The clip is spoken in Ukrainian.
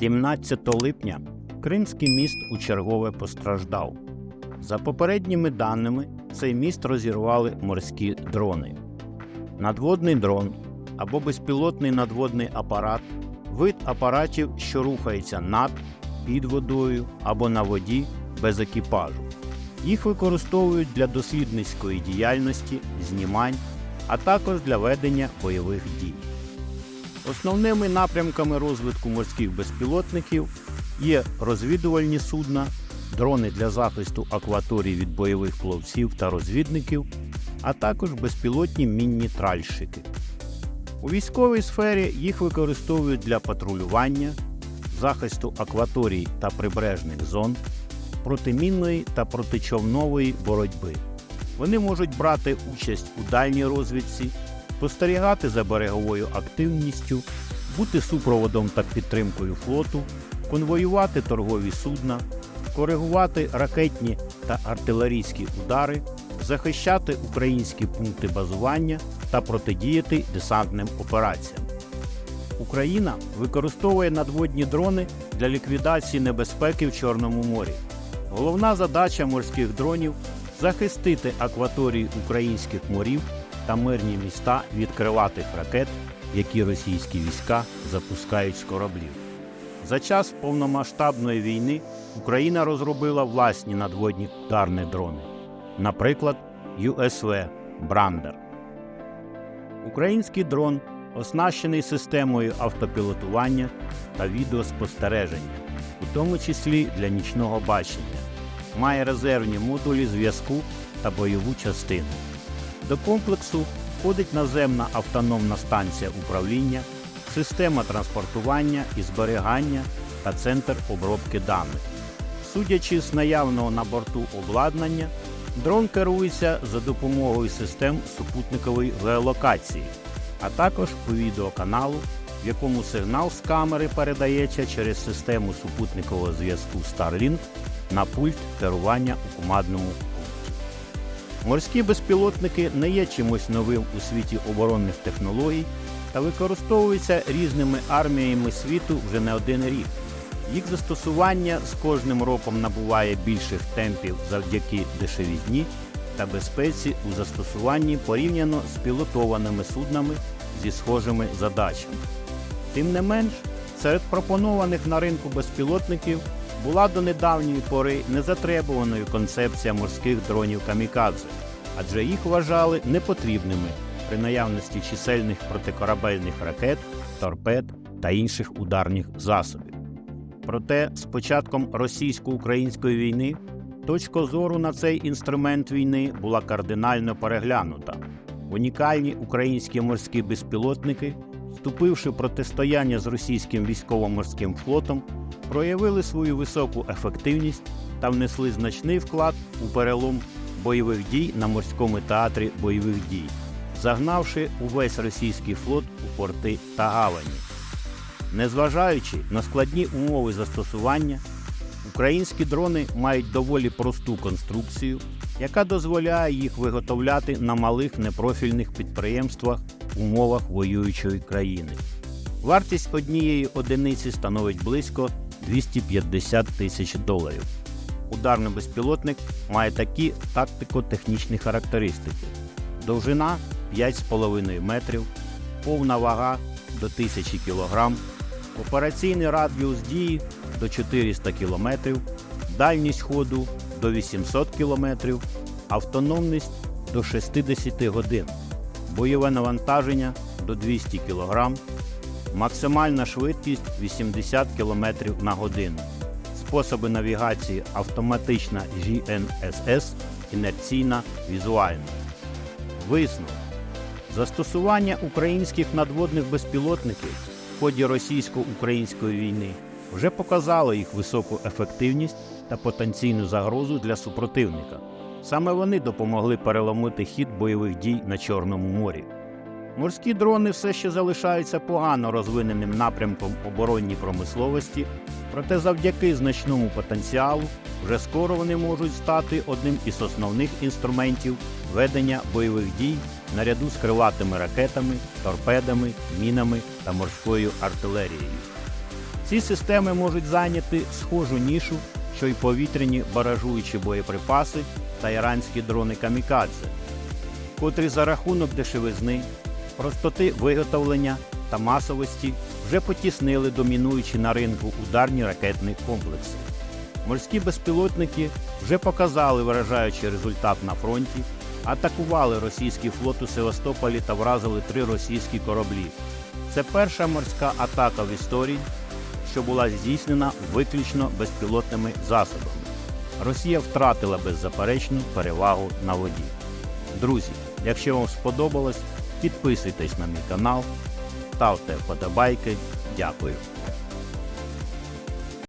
17 липня Кримський міст у чергове постраждав. За попередніми даними, цей міст розірвали морські дрони. Надводний дрон або безпілотний надводний апарат вид апаратів, що рухається над, під водою або на воді без екіпажу. Їх використовують для дослідницької діяльності, знімань, а також для ведення бойових дій. Основними напрямками розвитку морських безпілотників є розвідувальні судна, дрони для захисту акваторій від бойових пловців та розвідників, а також безпілотні мінні тральщики. У військовій сфері їх використовують для патрулювання, захисту акваторій та прибережних зон, протимінної та протичовнової боротьби. Вони можуть брати участь у дальній розвідці, спостерігати за береговою активністю, бути супроводом та підтримкою флоту, конвоювати торгові судна, коригувати ракетні та артилерійські удари, захищати українські пункти базування та протидіяти десантним операціям. Україна використовує надводні дрони для ліквідації небезпеки в Чорному морі. Головна задача морських дронів захистити акваторії українських морів та мирні міста від крилатих ракет, які російські війська запускають з кораблів. За час повномасштабної війни Україна розробила власні надводні ударні дрони, наприклад, USV Брандер. Український дрон оснащений системою автопілотування та відеоспостереження, у тому числі для нічного бачення, має резервні модулі зв'язку та бойову частину. До комплексу входить наземна автономна станція управління, система транспортування і зберігання та центр обробки даних. Судячи з наявного на борту обладнання, дрон керується за допомогою систем супутникової геолокації, а також по відеоканалу, в якому сигнал з камери передається через систему супутникового зв'язку Starlink на пульт керування у командному. Морські безпілотники не є чимось новим у світі оборонних технологій та використовуються різними арміями світу вже не один рік. Їх застосування з кожним роком набуває більших темпів завдяки дешевізні та безпеці у застосуванні порівняно з пілотованими суднами зі схожими задачами. Тим не менш, серед пропонованих на ринку безпілотників була до недавньої пори незатребуваною концепція морських дронів камікадзе, адже їх вважали непотрібними при наявності чисельних протикорабельних ракет, торпед та інших ударних засобів. Проте з початком російсько-української війни точка зору на цей інструмент війни була кардинально переглянута. Унікальні українські морські безпілотники, вступивши в протистояння з російським військово-морським флотом, проявили свою високу ефективність та внесли значний вклад у перелом бойових дій на морському театрі бойових дій, загнавши увесь російський флот у порти та гавані. Незважаючи на складні умови застосування, українські дрони мають доволі просту конструкцію, яка дозволяє їх виготовляти на малих непрофільних підприємствах в умовах воюючої країни. Вартість однієї одиниці становить близько 250 тисяч доларів. Ударний безпілотник має такі тактико-технічні характеристики: довжина 5,5 метрів, повна вага до 1000 кг, операційний радіус дії до 400 км, дальність ходу до 800 км, автономність до 60 годин, бойове навантаження до 200 кг, максимальна швидкість 80 км на годину, способи навігації автоматична GNSS, інерційна візуальна. Висновок. Застосування українських надводних безпілотників в ході російсько-української війни вже показало їх високу ефективність та потенційну загрозу для супротивника. Саме вони допомогли переломити хід бойових дій на Чорному морі. Морські дрони все ще залишаються погано розвиненим напрямком оборонній промисловості, проте завдяки значному потенціалу вже скоро вони можуть стати одним із основних інструментів ведення бойових дій наряду з крилатими ракетами, торпедами, мінами та морською артилерією. Ці системи можуть зайняти схожу нішу, що й повітряні баражуючі боєприпаси та іранські дрони камікадзе, котрі за рахунок дешевизни, простоти виготовлення та масовості вже потіснили домінуючі на ринку ударні ракетні комплекси. Морські безпілотники вже показали вражаючий результат на фронті, атакували російський флот у Севастополі та вразили три російські кораблі. Це перша морська атака в історії, що була здійснена виключно безпілотними засобами. Росія втратила беззаперечну перевагу на воді. Друзі, якщо вам сподобалось, підписуйтесь на мій канал, ставте вподобайки. Дякую.